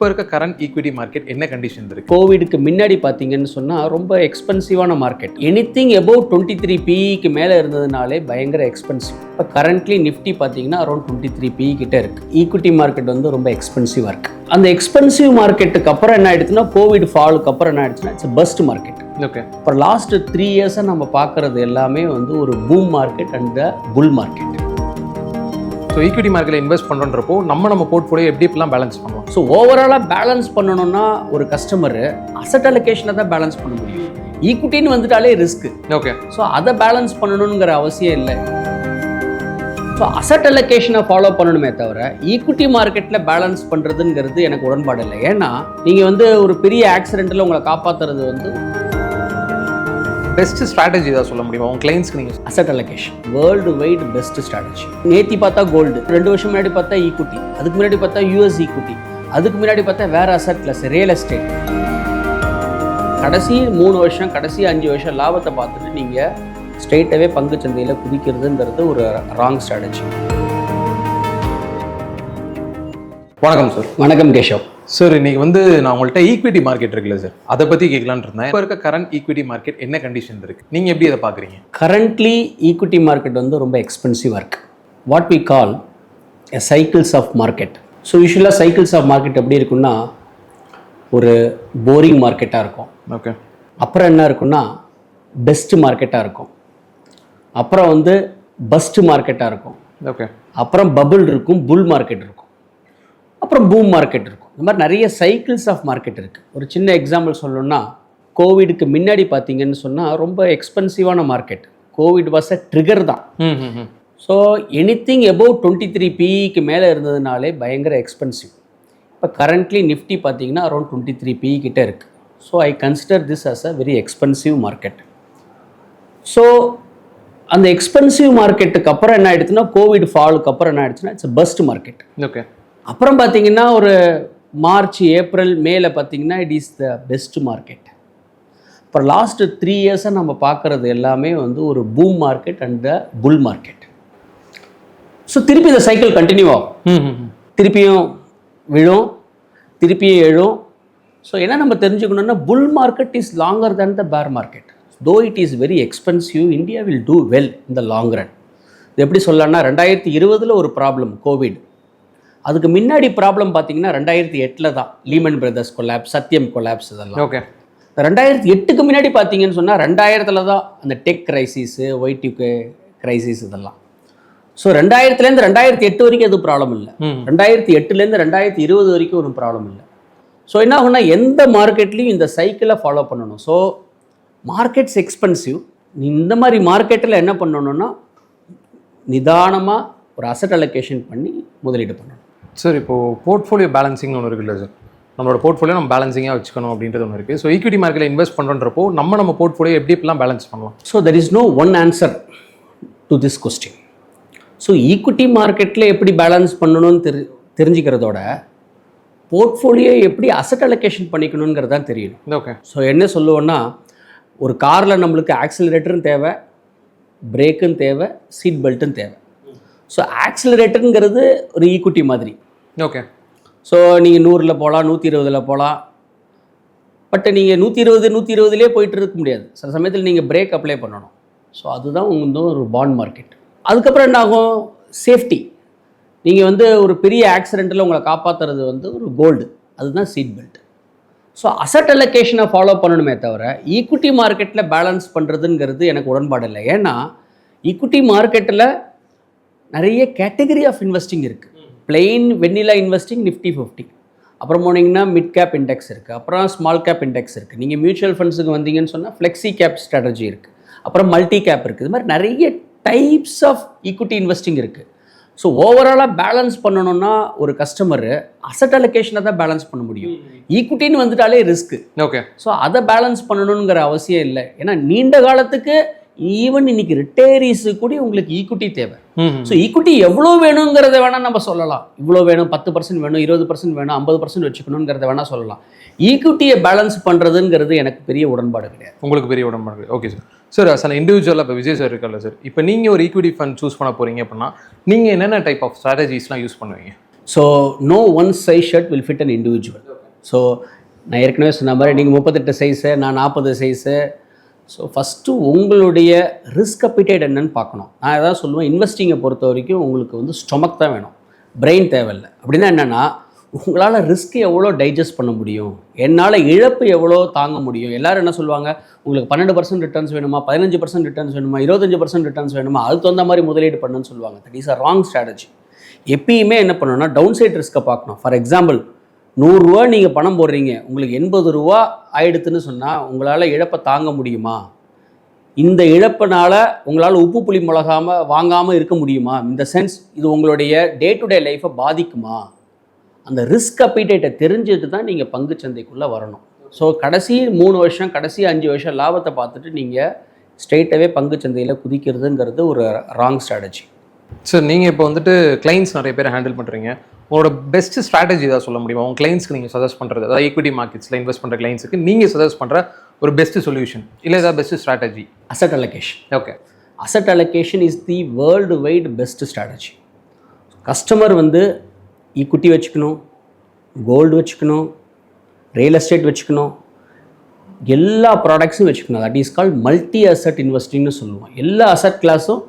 இப்போ இருக்க current equity market என்ன கண்டிஷன் இருக்கு? கோவிடுக்கு முன்னாடி பார்த்தீங்கன்னு சொன்னால் ரொம்ப எக்ஸ்பென்சிவான market anything above twenty three பிஇக்கு மேலே இருந்ததுனாலே பயங்கர எக்ஸ்பென்சிவ் இப்போ கரண்ட்லி நிஃப்டி பார்த்தீங்கன்னா அரௌண்ட் டுவெண்ட்டி த்ரீ பிஇ கிட்ட இருக்கு. ஈக்விட்டி மார்க்கெட் வந்து ரொம்ப எக்ஸ்பென்சிவாக இருக்கு. அந்த எக்ஸ்பென்சிவ் மார்க்கெட்டுக்கு அப்புறம் என்ன ஆயிடுச்சுன்னா கோவிட் ஃபாலுக்கு அப்புறம் என்ன ஆயிடுச்சுன்னா இட்ஸ் பஸ்ட் மார்க்கெட் ஓகே இப்போ லாஸ்ட் த்ரீ இயர்ஸாக நம்ம பார்க்குறது எல்லாமே வந்து ஒரு boom market and the bull market so equity மார்க்கெட்டில் இன்வெஸ்ட் பண்ணுறப்போ நம்ம நம்ம போர்ட்ஃபோலியோ எப்படி இப்படிலாம் பேலன்ஸ் பண்ணலாம் ஸோ ஓவராலாக பேலன்ஸ் பண்ணணும்னா ஒரு கஸ்டமர் அசட் அலோகேஷனை தான் பேலன்ஸ் பண்ண முடியும். ஈக்விட்டின்னு வந்துட்டாலே ரிஸ்க்கு ஓகே ஸோ அதை பேலன்ஸ் பண்ணணுங்கிற அவசியம் இல்லை. ஸோ அசட் அலோகேஷனை ஃபாலோ பண்ணணுமே தவிர ஈக்விட்டி மார்க்கெட்டில் பேலன்ஸ் பண்ணுறதுங்கிறது எனக்கு உடன்பாடு இல்லை. ஏன்னா நீங்கள் வந்து ஒரு பெரிய ஆக்சிடெண்ட்டில் உங்களை காப்பாற்றுறது வந்து பெஸ்ட் ஸ்ட்ராட்டஜி ஏதாவது சொல்ல முடியுமா? உங்க கிளைண்ட்ஸ்க்கு நீங்கள் asset allocation world wide best strategy நேத்தி பார்த்தா கோல்டு ரெண்டு வருஷம் முன்னாடி பார்த்தா ஈக்விட்டி அதுக்கு முன்னாடி பார்த்தா யூஎஸ் ஈக்விட்டி அதுக்கு முன்னாடி பார்த்தா வேற அசட் கிளாஸ் ரியல் எஸ்டேட் கடைசி மூணு வருஷம் கடைசி அஞ்சு வருஷம் லாபத்தை பார்த்துட்டு நீங்கள் ஸ்ட்ரெயிட்டாகவே பங்கு சந்தையில் குதிக்கிறதுங்கிறது ஒரு ராங் ஸ்ட்ராட்டஜி வணக்கம் சார் வணக்கம் கேஷவ். சார் இன்னைக்கு வந்து நான் உங்கள்கிட்ட ஈக்விட்டி மார்க்கெட் இருக்குல்ல சார் அதை பற்றி கேட்கலான்னு இருந்தேன். இப்போ இருக்க கரண்ட் ஈக்விட்டி மார்க்கெட் என்ன கண்டிஷன் இருக்கு? நீங்கள் எப்படி அதை பார்க்குறீங்க? கரண்ட்லி ஈக்விட்டி மார்க்கெட் வந்து ரொம்ப எக்ஸ்பென்சிவாக இருக்குது what we call a cycles of market so யூஸ்வலாக சைக்கிள்ஸ் ஆஃப் மார்க்கெட் எப்படி இருக்குன்னா ஒரு போரிங் மார்க்கெட்டாக இருக்கும். ஓகே அப்புறம் என்ன இருக்குன்னா பெஸ்ட் மார்க்கெட்டாக இருக்கும். அப்புறம் வந்து பஸ்ட் மார்க்கெட்டாக இருக்கும். ஓகே அப்புறம் பபுள் இருக்கும் புல் மார்க்கெட் இருக்கும். அப்புறம் பூம் மார்க்கெட் இருக்கும். இந்த மாதிரி நிறைய சைக்கிள்ஸ் ஆஃப் மார்க்கெட் இருக்குது ஒரு சின்ன எக்ஸாம்பிள் சொல்லணும்னா கோவிடுக்கு முன்னாடி பார்த்தீங்கன்னு சொன்னால் ரொம்ப எக்ஸ்பென்சிவான market Covid was a trigger தான். So anything above twenty three பிஇக்கு மேலே இருந்ததுனாலே பயங்கர எக்ஸ்பென்சிவ் இப்போ கரண்ட்லி நிஃப்டி பார்த்தீங்கன்னா அரௌண்ட் டுவெண்ட்டி த்ரீ பிஇ கிட்ட இருக்குது so I consider this as a very expensive market so அந்த எக்ஸ்பென்சிவ் மார்க்கெட்டுக்கு அப்புறம் என்ன ஆயிடுச்சுன்னா கோவிட் ஃபாலுக்கு அப்புறம் என்ன ஆயிடுச்சுன்னா இட்ஸ் பெஸ்ட் மார்க்கெட் ஓகே அப்புறம் பார்த்தீங்கன்னா ஒரு மார்ச் ஏப்ரல் மேல பார்த்தீங்கன்னா it is the best market அப்புறம் லாஸ்ட் த்ரீ இயர்ஸாக நம்ம பார்க்குறது எல்லாமே வந்து ஒரு boom market and the bull market so திருப்பி இந்த சைக்கிள் கண்டினியூ ஆகும். திருப்பியும் விழும் திருப்பியும் எழும். ஸோ என்ன நம்ம தெரிஞ்சுக்கணும்னா bull market is longer than the bear market though it is very expensive India will do well the long run இது எப்படி சொல்லலாம்னா ரெண்டாயிரத்தி இருபதில் ஒரு ப்ராப்ளம் கோவிட் அதுக்கு முன்னாடி ப்ராப்ளம் பார்த்தீங்கன்னா ரெண்டாயிரத்தி எட்டில் தான். Lehman brothers collapse Satyam collapse இதெல்லாம். ஓகே ரெண்டாயிரத்தி எட்டுக்கு முன்னாடி பார்த்தீங்கன்னு சொன்னால் ரெண்டாயிரத்தில் தான் அந்த டெக் கிரைசிஸு ஒய்டிக்கு கிரைசிஸ் இதெல்லாம். ஸோ ரெண்டாயிரத்துலேருந்து ரெண்டாயிரத்தி எட்டு வரைக்கும் எதுவும் ப்ராப்ளம் இல்லை. ரெண்டாயிரத்தி எட்டுலேருந்து ரெண்டாயிரத்தி இருபது வரைக்கும் ஒரு ப்ராப்ளம் இல்லை. ஸோ என்ன ஆகும்னா எந்த மார்க்கெட்லையும் இந்த சைக்கிளை ஃபாலோ பண்ணணும். ஸோ மார்க்கெட்ஸ் எக்ஸ்பென்சிவ் இந்த மாதிரி மார்க்கெட்டில் என்ன பண்ணணும்னா நிதானமாக ஒரு அசட் அலோகேஷன் பண்ணி முதலீடு பண்ணணும். சார் இப்போ போர்ட்ஃபோலியோ பேலன்சிங்னு ஒன்று இருக்குல்ல சார் நம்மளோட போர்ட்ஃபோலியோ நம்ம பேலன்சிங்காக வச்சுக்கணும் அப்படின்றது ஒன்று இருக்குது ஸோ ஈக்விட்டி மார்க்கெட்டில் இன்வெஸ்ட் பண்ணுறப்போ நம்ம நம்ம போர்ட்ஃபோலியோ எப்படி இப்படிலாம் பேலன்ஸ் பண்ணலாம்? So there is no one answer to this question so equity மார்க்கெட்டில் எப்படி பேலன்ஸ் பண்ணணும்னு தெரி தெரிஞ்சுக்கிறதோட போர்ட்ஃபோலியோ எப்படி அசட் அலோகேஷன் பண்ணிக்கணுங்கிறது தான் தெரியணும். ஓகே ஸோ என்ன சொல்லுவோன்னா ஒரு காரில் நம்மளுக்கு ஆக்சிலரேட்டரும் தேவை பிரேக்கும் தேவை சீட் பெல்ட்டும் தேவை. ஸோ ஆக்சிலரேட்டருங்கிறது ஒரு ஈக்குட்டி மாதிரி. ஓகே ஸோ நீங்கள் நூறில் போகலாம் நூற்றி இருபதில் போகலாம் பட் நீங்கள் நூற்றி இருபது நூற்றி இருபதுலேயே போயிட்டு இருக்க முடியாது. சில சமயத்தில் நீங்கள் பிரேக் அப்ளை பண்ணணும். ஸோ அதுதான் உங்க ஒரு பாண்ட் மார்க்கெட் அதுக்கப்புறம் என்ன ஆகும் சேஃப்டி நீங்கள் வந்து ஒரு பெரிய ஆக்சிடெண்ட்டில் உங்களை காப்பாற்றுறது வந்து ஒரு கோல்டு அதுதான் சீட் பெல்ட் ஸோ அசட் அலோகேஷனை ஃபாலோ பண்ணணுமே தவிர ஈக்விட்டி மார்க்கெட்டில் பேலன்ஸ் பண்ணுறதுங்கிறது எனக்கு உடன்பாடு இல்லை. ஏன்னா ஈக்விட்டி மார்க்கெட்டில் நிறைய கேட்டகரி ஆஃப் இன்வெஸ்டிங் இருக்குது plain vanilla investing Nifty fifty அப்புறம் போனீங்கன்னா மிட் கேப் இண்டெக்ஸ் இருக்குது அப்புறம் ஸ்மால் கேப் இண்டெக்ஸ் இருக்குது நீங்கள் மியூச்சுவல் ஃபண்ட்ஸுக்கு வந்தீங்கன்னு சொன்னால் ஃப்ளெக்ஸி கேப் ஸ்ட்ராட்டஜி இருக்குது அப்புறம் மல்டி கேப் இருக்குது இது மாதிரி நிறைய டைப்ஸ் ஆஃப் ஈக்விட்டி இன்வெஸ்டிங் இருக்குது ஸோ ஓவராலாக பேலன்ஸ் பண்ணணும்னா ஒரு கஸ்டமர் அசட் அலோகேஷனை தான் பேலன்ஸ் பண்ண முடியும். ஈக்விட்டின்னு வந்துட்டாலே ரிஸ்க்கு ஓகே ஸோ அதை பேலன்ஸ் பண்ணணுங்கிற அவசியம் இல்லை. ஏன்னா நீண்ட காலத்துக்கு ஈவன் இன்னைக்கு ரிட்டையரிஸு கூட உங்களுக்கு ஈக்விட்டி தேவை. ஸோ ஈக்விட்டி எவ்வளோ வேணுங்கிறத வேணால் நம்ம சொல்லலாம். இவ்வளோ வேணும் பத்து பர்சன்ட் வேணும் இருபது பர்சன்ட் வேணும் ஐம்பது பர்சன்ட் வச்சுக்கணுங்கிறத வேணால் சொல்லலாம். ஈக்விட்டியை பேலன்ஸ் பண்ணுறதுங்கிறது எனக்கு பெரிய உடன்பாடு கிடையாது. உங்களுக்கு பெரிய உடம்பாடு ஓகே சார் சார் சில இண்டிவிஜுவலாக இப்போ விஜய் சார் இருக்கல சார் இப்போ நீங்கள் ஒரு ஈக்விட்டி ஃபண்ட் சூஸ் பண்ண போகிறீங்க அப்படின்னா நீங்கள் என்னென்ன டைப் ஆஃப் ஸ்ட்ராட்டஜிஸ்லாம் யூஸ் பண்ணுவீங்க? So no one size shirt will fit an individual so நான் ஏற்கனவே சொன்ன மாதிரி நீங்கள் முப்பத்தெட்டு சைஸு நான் நாற்பது சைஸு ஸோ ஃபஸ்ட்டு உங்களுடைய ரிஸ்க் அப்பிடேட் என்னன்னு பார்க்கணும். நான் எதாவது சொல்லுவேன் இன்வெஸ்டிங்கை பொறுத்த வரைக்கும் உங்களுக்கு வந்து ஸ்டொமக் தான் வேணும். பிரெயின் தேவையில்லை. அப்படின்னா என்னென்னா உங்களால் ரிஸ்க் எவ்வளோ டைஜஸ்ட் பண்ண முடியும்? என்னால் இழப்பு எவ்வளோ தாங்க முடியும்? எல்லாரும் என்ன சொல்லுவாங்க? உங்களுக்கு பன்னெண்டு பர்சன்ட் ரிட்டர்ன்ஸ் வேணுமா? பதினஞ்சு பர்சன்ட் ரிட்டர்ன்ஸ் வேணுமா? இருபத்தஞ்சு பர்சன்ட் ரிட்டர்ன்ஸ் வேணுமா? அதுக்கு தகுந்த மாதிரி முதலீடு பண்ணுன்னு சொல்லுவாங்க. That is a wrong strategy எப்பயுமே என்ன பண்ணணும்னா டவுன் சைட் ரிஸ்க்கை பார்க்கணும். ஃபார் எக்ஸாம்பிள் நூறுரூவா நீங்கள் பணம் போடுறீங்க. உங்களுக்கு எண்பது ரூபா ஆயிடுத்துன்னு சொன்னால் உங்களால் இழப்பை தாங்க முடியுமா? இந்த இழப்பினால் உங்களால் உப்பு புளி மிளகாம வாங்காமல் இருக்க முடியுமா? இந்த சென்ஸ் இது உங்களுடைய டே டு டே லைஃப்பை பாதிக்குமா? அந்த ரிஸ்க் அப்பீட்டேட்டை தெரிஞ்சுட்டு தான் நீங்கள் பங்கு சந்தைக்குள்ளே வரணும். ஸோ கடைசி மூணு வருஷம் கடைசி அஞ்சு வருஷம் லாபத்தை பார்த்துட்டு நீங்கள் ஸ்ட்ரெயிட்டாகவே பங்கு சந்தையில் குதிக்கிறதுங்கிறது ஒரு ராங் ஸ்ட்ராட்டஜி சார் நீங்கள் இப்போ வந்துட்டு கிளைண்ட்ஸ் நிறைய பேர் ஹேண்டில் பண்ணுறீங்க உங்களோட பெஸ்ட் ஸ்ட்ராட்டஜி ஏதாவது சொல்ல முடியுமா? உங்கள் கிளைண்ட்ஸ்க்கு நீங்கள் சஜஸ்ட் பண்ணுறது அதாவது ஈக்விட்டி மார்க்கெட்ஸில் இன்வெஸ்ட் பண்ணுற கிளைண்ட்ஸுக்கு நீங்கள் சஜஸ்ட் பண்ணுற ஒரு பெஸ்ட் சொல்யூஷன் இல்லை ஏதாவது best strategy asset allocation okay asset allocation is the world wide best strategy customer வந்து ஈக்குட்டி வச்சுக்கணும் கோல்டு வச்சுக்கணும் ரியல் எஸ்டேட் வச்சுக்கணும் எல்லா ப்ராடக்ட்ஸும் வச்சுக்கணும். That is called multi asset இன்வெஸ்டிங்னு சொல்லுவோம். எல்லா அசட் கிளாஸும்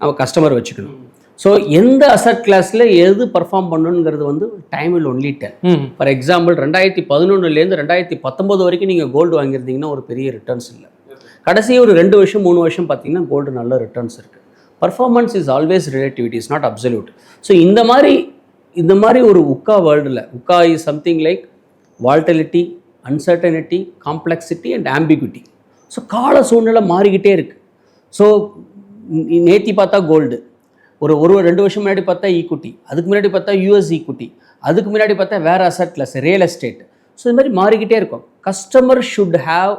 நம்ம கஸ்டமர் வச்சுக்கணும். ஸோ எந்த அசட் கிளாஸில் எது பர்ஃபார்ம் பண்ணணுங்கிறது வந்து time will only tell for example ரெண்டாயிரத்தி பதினொன்றுலேருந்து ரெண்டாயிரத்தி பத்தொம்போது வரைக்கும் நீங்கள் கோல்டு வாங்கியிருந்தீங்கன்னா ஒரு பெரிய ரிட்டர்ன்ஸ் இல்லை. கடைசி ஒரு ரெண்டு வருஷம் மூணு வருஷம் பார்த்தீங்கன்னா கோல்டு நல்ல ரிட்டர்ன்ஸ் இருக்குது performance is always relativity is not absolute so இந்த மாதிரி இந்த மாதிரி ஒரு உக்கா வேர்ல்டில் VUCA is something like volatility uncertainty complexity and ambiguity so கால சூழ்நிலை மாறிக்கிட்டே இருக்குது ஸோ நேத்தி பார்த்தா கோல்டு ஒரு ஒரு ரெண்டு வருஷம் முன்னாடி பார்த்தா ஈக்குட்டி அதுக்கு முன்னாடி பார்த்தா யூஎஸ் ஈக்குட்டி அதுக்கு முன்னாடி பார்த்தா வேறு asset class real estate so இது மாதிரி மாறிக்கிட்டே இருக்கும். Customer should have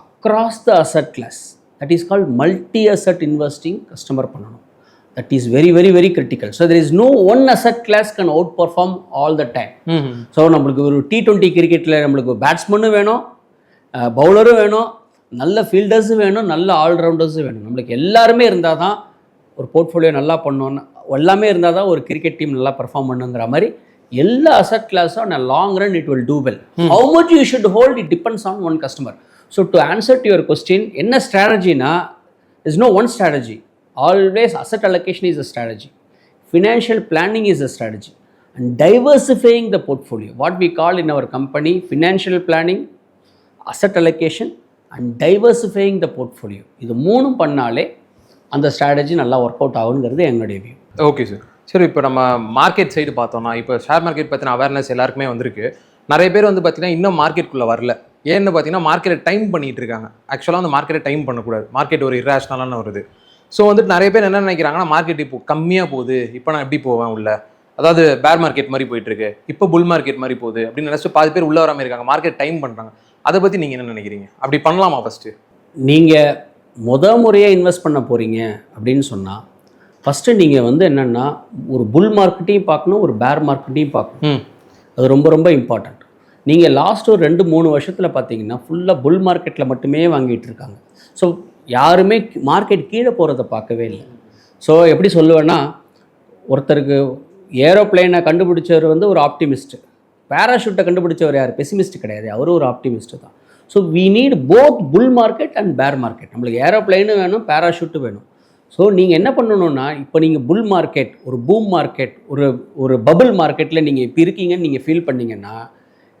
across the asset class that is called multi asset investing customer பண்ணணும். That is very very very critical so there is no one asset class can outperform all the time so நம்மளுக்கு ஒரு T twenty கிரிக்கெட்டில் நம்மளுக்கு பேட்ஸ்மேனும் வேணும் பவுலரும் வேணும் நல்ல ஃபீல்டர்ஸும் வேணும் நல்ல ஆல்ரவுண்டர்ஸும் வேணும். நம்மளுக்கு எல்லாருமே இருந்தால் தான் ஒரு போர்ட்ஃபோலியோ நல்லா பண்ணோன்னு எல்லாமே இருந்தால் தான் ஒரு கிரிக்கெட் டீம் நல்லா பெர்ஃபார்ம் பண்ணுங்கிற மாதிரி எல்லா அசட் கிளாஸும் நான் long run it will do well how much you should hold it depends on one customer so to answer to your question என்ன ஸ்ட்ராட்டஜினா is no one strategy always asset allocation is a strategy financial planning is a strategy. And diversifying the portfolio what we call in our company financial planning asset allocation and diversifying the portfolio. இது மூணும் பண்ணாலே அந்த strategy நல்லா work out ஆகுங்கிறது என்னுடைய view okay sir சரி இப்போ நம்ம market side பார்த்தோம்னா இப்போ ஷேர் மார்க்கெட் பற்றின அவேர்னஸ் எல்லாருக்குமே வந்திருக்கு. நிறைய பேர் வந்து பார்த்தீங்கன்னா இன்னும் மார்க்கெட்டுக்குள்ளே வரல. ஏன்னு பார்த்தீங்கன்னா மார்க்கெட்டை டைம் பண்ணிட்டு இருக்காங்க. ஆக்சுவலாக அந்த மார்க்கெட்டை டைம் பண்ணக்கூடாது. மார்க்கெட் ஒரு இராஷ்னலான வருது ஸோ வந்துட்டு நிறைய பேர் என்ன நினைக்கிறாங்கன்னா மார்க்கெட் இப்போ கம்மியாக போகுது. இப்போ நான் எப்படி போவேன் உள்ள? அதாவது பேர் மார்க்கெட் மாதிரி போயிட்டு இருக்கு. இப்போ புல் மார்க்கெட் மாதிரி போகுது. அப்படின்னு நினச்சி பாதி பேர் உள்ள வராமல் இருக்காங்க. மார்க்கெட் டைம் பண்ணுறாங்க அதை பற்றி நீங்கள் என்ன நினைக்கிறீங்க? அப்படி பண்ணலாமா ஃபஸ்ட்டு நீங்கள் முத முறையாக இன்வெஸ்ட் பண்ண போகிறீங்க அப்படின்னு சொன்னால் ஃபஸ்ட்டு நீங்கள் வந்து என்னென்னா ஒரு புல் மார்க்கெட்டையும் பார்க்கணும் ஒரு பேர் மார்க்கெட்டையும் பார்க்கணும். அது ரொம்ப ரொம்ப இம்பார்ட்டண்ட் நீங்கள் லாஸ்ட் ஒரு ரெண்டு மூணு வருஷத்தில் பார்த்தீங்கன்னா ஃபுல்லாக புல் மார்க்கெட்டில் மட்டுமே வாங்கிட்டு இருக்காங்க. ஸோ யாருமே மார்க்கெட் கீழே போகிறத பார்க்கவே இல்லை. ஸோ எப்படி சொல்லுவேன்னா ஒருத்தருக்கு ஏரோப்ளேனை கண்டுபிடிச்சவர் வந்து ஒரு ஆப்டிமிஸ்ட்டு பேராஷூட்டை கண்டுபிடிச்சவர் யார்? பெசிமிஸ்ட் கிடையாது. அவரும் ஒரு ஆப்டிமிஸ்ட்டு தான். So we need both bull market and bear market நம்மளுக்கு ஏரோப்ளைனும் வேணும் பேராஷூட்டும் வேணும். ஸோ நீங்கள் என்ன பண்ணணும்னா இப்போ நீங்கள் புல் மார்க்கெட் ஒரு பூம் மார்க்கெட் ஒரு ஒரு பபுள் மார்க்கெட்டில் நீங்கள் இப்போ இருக்கீங்கன்னு நீங்கள் ஃபீல் பண்ணீங்கன்னா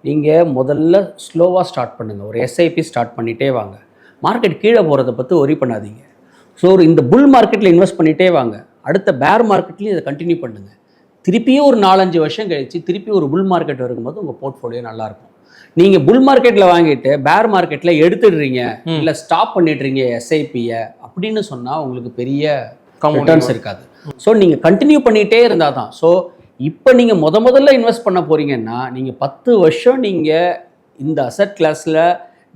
நீங்கள் முதல்ல ஸ்லோவாக ஸ்டார்ட் பண்ணுங்கள் ஒரு எஸ்ஐபி ஸ்டார்ட் பண்ணிகிட்டே வாங்க. மார்க்கெட் கீழே போகிறத பற்றி ஒரி பண்ணாதீங்க. ஸோ ஒரு இந்த புல் மார்க்கெட்டில் இன்வெஸ்ட் பண்ணிகிட்டே வாங்க. அடுத்த பேர் மார்க்கெட்லேயும் இதை கண்டினியூ பண்ணுங்கள் திருப்பியும் ஒரு நாலஞ்சு வருஷம் கழிச்சு திருப்பி ஒரு புல் மார்க்கெட் வரும்போது உங்கள் போர்ட்ஃபோலியோ நல்லாயிருக்கும் நீங்கள் புல் மார்க்கெட்டில் வாங்கிட்டு பேர் மார்க்கெட்டில் எடுத்துடுறீங்க இல்லை ஸ்டாப் பண்ணிடுறீங்க எஸ்ஐபியை அப்படின்னு சொன்னால் உங்களுக்கு பெரிய ரிட்டர்ன்ஸ் இருக்காது. ஸோ நீங்கள் கண்டினியூ பண்ணிகிட்டே இருந்தால் தான். ஸோ இப்போ நீங்கள் முத முதல்ல இன்வெஸ்ட் பண்ண போகிறீங்கன்னா நீங்கள் பத்து வருஷம் நீங்கள் இந்த அசட் கிளாஸில்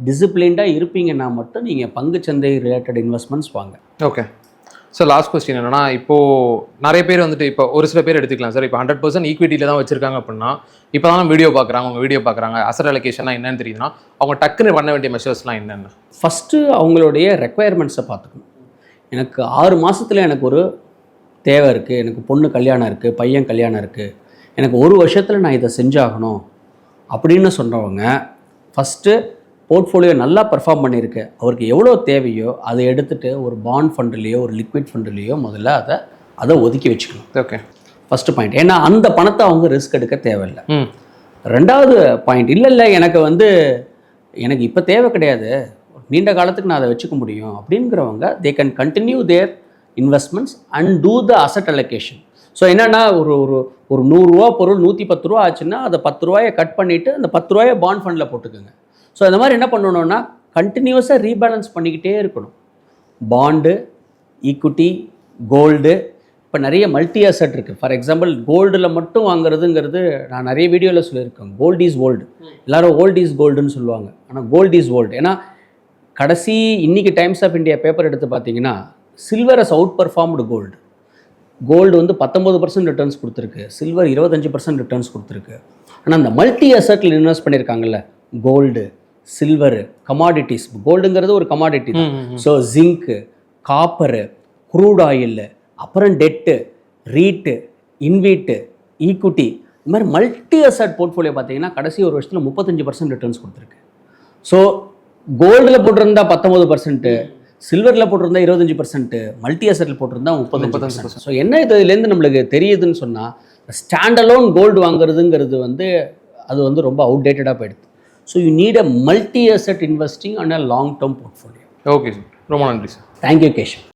டிசிப்ளின்டாக இருப்பீங்கன்னா மட்டும் நீங்கள் பங்குச்சந்தை ரிலேட்டட் இன்வெஸ்ட்மெண்ட்ஸ் வாங்க. ஓகே சார் லாஸ்ட் கொஸ்டின் என்னன்னா இப்போது நிறைய பேர் வந்துட்டு இப்போ ஒரு சில பேர் எடுத்துக்கலாம் சார். இப்போ ஹண்ட்ரட் பர்சன்ட் ஈக்விட்டியில் தான் வச்சிருக்காங்க அப்படின்னா இப்போ தான் வீடியோ பார்க்குறாங்க அவங்க வீடியோ பார்க்குறாங்க அசர் அலோகேஷன்லாம் என்னன்னு தெரியுதுன்னா அவங்க டக்குன்னு பண்ண வேண்டிய மெஷர்ஸ்லாம் என்னென்ன? ஃபஸ்ட்டு அவங்களுடைய ரெக்குயர்மெண்ட்ஸை பார்த்துக்கணும். எனக்கு ஆறு மாதத்தில் எனக்கு ஒரு தேவை இருக்குது எனக்கு பொண்ணு கல்யாணம் இருக்குது பையன் கல்யாணம் இருக்குது எனக்கு ஒரு வருஷத்தில் நான் இதை செஞ்சாகணும் அப்படின்னு சொன்னவங்க ஃபஸ்ட்டு போர்ட்ஃபோலியோ நல்லா பெர்ஃபார்ம் பண்ணியிருக்கு. அவருக்கு எவ்வளோ தேவையோ அதை எடுத்துட்டு ஒரு பாண்ட் ஃபண்டுலேயோ ஒரு லிக்விட் ஃபண்டுலேயோ முதல்ல அதை அதை ஒதுக்கி வச்சுக்கணும். ஓகே ஃபஸ்ட்டு பாயிண்ட் ஏன்னா அந்த பணத்தை அவங்க ரிஸ்க் எடுக்க தேவையில்லை. ரெண்டாவது பாயிண்ட் இல்லை இல்லை எனக்கு வந்து எனக்கு இப்போ தேவை கிடையாது. நீண்ட காலத்துக்கு நான் அதை வச்சுக்க முடியும். அப்படிங்கிறவங்க they can continue their investments and do the asset allocation so என்னென்னா ஒரு ஒரு ஒரு நூறுரூவா பொருள் நூற்றி பத்து ரூபா ஆச்சுன்னா அதை பத்து ரூபாயை கட் பண்ணிவிட்டு அந்த பத்து ரூபாயை பாண்ட் ஃபண்டில் போட்டுக்கோங்க. ஸோ இந்த மாதிரி என்ன பண்ணணும்னா கண்டினியூஸாக ரீபேலன்ஸ் பண்ணிக்கிட்டே இருக்கணும். பாண்டு ஈக்விட்டி கோல்டு இப்போ நிறைய மல்டி அசட் இருக்குது ஃபார் எக்ஸாம்பிள் கோல்டில் மட்டும் வாங்குறதுங்கிறது நான் நிறைய வீடியோவில் சொல்லியிருக்கேன். கோல்ட் இஸ் கோல்டு எல்லாரும் ஓல்ட் இஸ் கோல்டுன்னு சொல்லுவாங்க. ஆனால் கோல்ட் இஸ் கோல்டு ஏன்னா கடைசி இன்னைக்கு டைம்ஸ் ஆஃப் இந்தியா பேப்பர் எடுத்து பார்த்தீங்கன்னா silver has outperformed gold gold வந்து பத்தொம்பது பர்சன்ட் ரிட்டர்ன்ஸ் கொடுத்துருக்கு. சில்வர் இருபத்தஞ்சு பர்சன்ட் ரிட்டர்ன்ஸ் கொடுத்துருக்கு. ஆனால் அந்த மல்டி அசட்டில் இன்வெஸ்ட் பண்ணியிருக்காங்கல்ல கோல்டு சில்வரு கமாடிட்டிஸ் கோல்டுங்கிறது ஒரு கமாடிட்டி தான். So zinc copper crude oil அப்புறம் டெட்டு ரீட்டு இன்வீட்டு ஈக்விட்டி இந்த மாதிரி மல்டி அசட் போர்ட்ஃபோலியோ பார்த்தீங்கன்னா கடைசி ஒரு வருஷத்தில் முப்பத்தஞ்சு பர்சன்ட் ரிட்டர்ன்ஸ் கொடுத்துருக்கு. ஸோ கோல்டில் போட்டிருந்தா பத்தொம்பது பர்சன்ட்டு சில்வரில் போட்டிருந்தா இருபத்தஞ்சு பர்சன்ட்டு மல்டி அசட்டில் போட்டிருந்தா முப்பத்தஞ்சு பர்சன்ட் ஸோ என்ன இதுலேருந்து நம்மளுக்கு தெரியுதுன்னு சொன்னால் ஸ்டாண்ட் அலோன் கோல்டு வாங்குறதுங்கிறது வந்து அது வந்து ரொம்ப அவுடேட்டடாக போயிடுது. So you need a multi asset investing and a long term portfolio okay sir ரொம்ப நன்றி சார் தேங்க்யூ கேஷவ்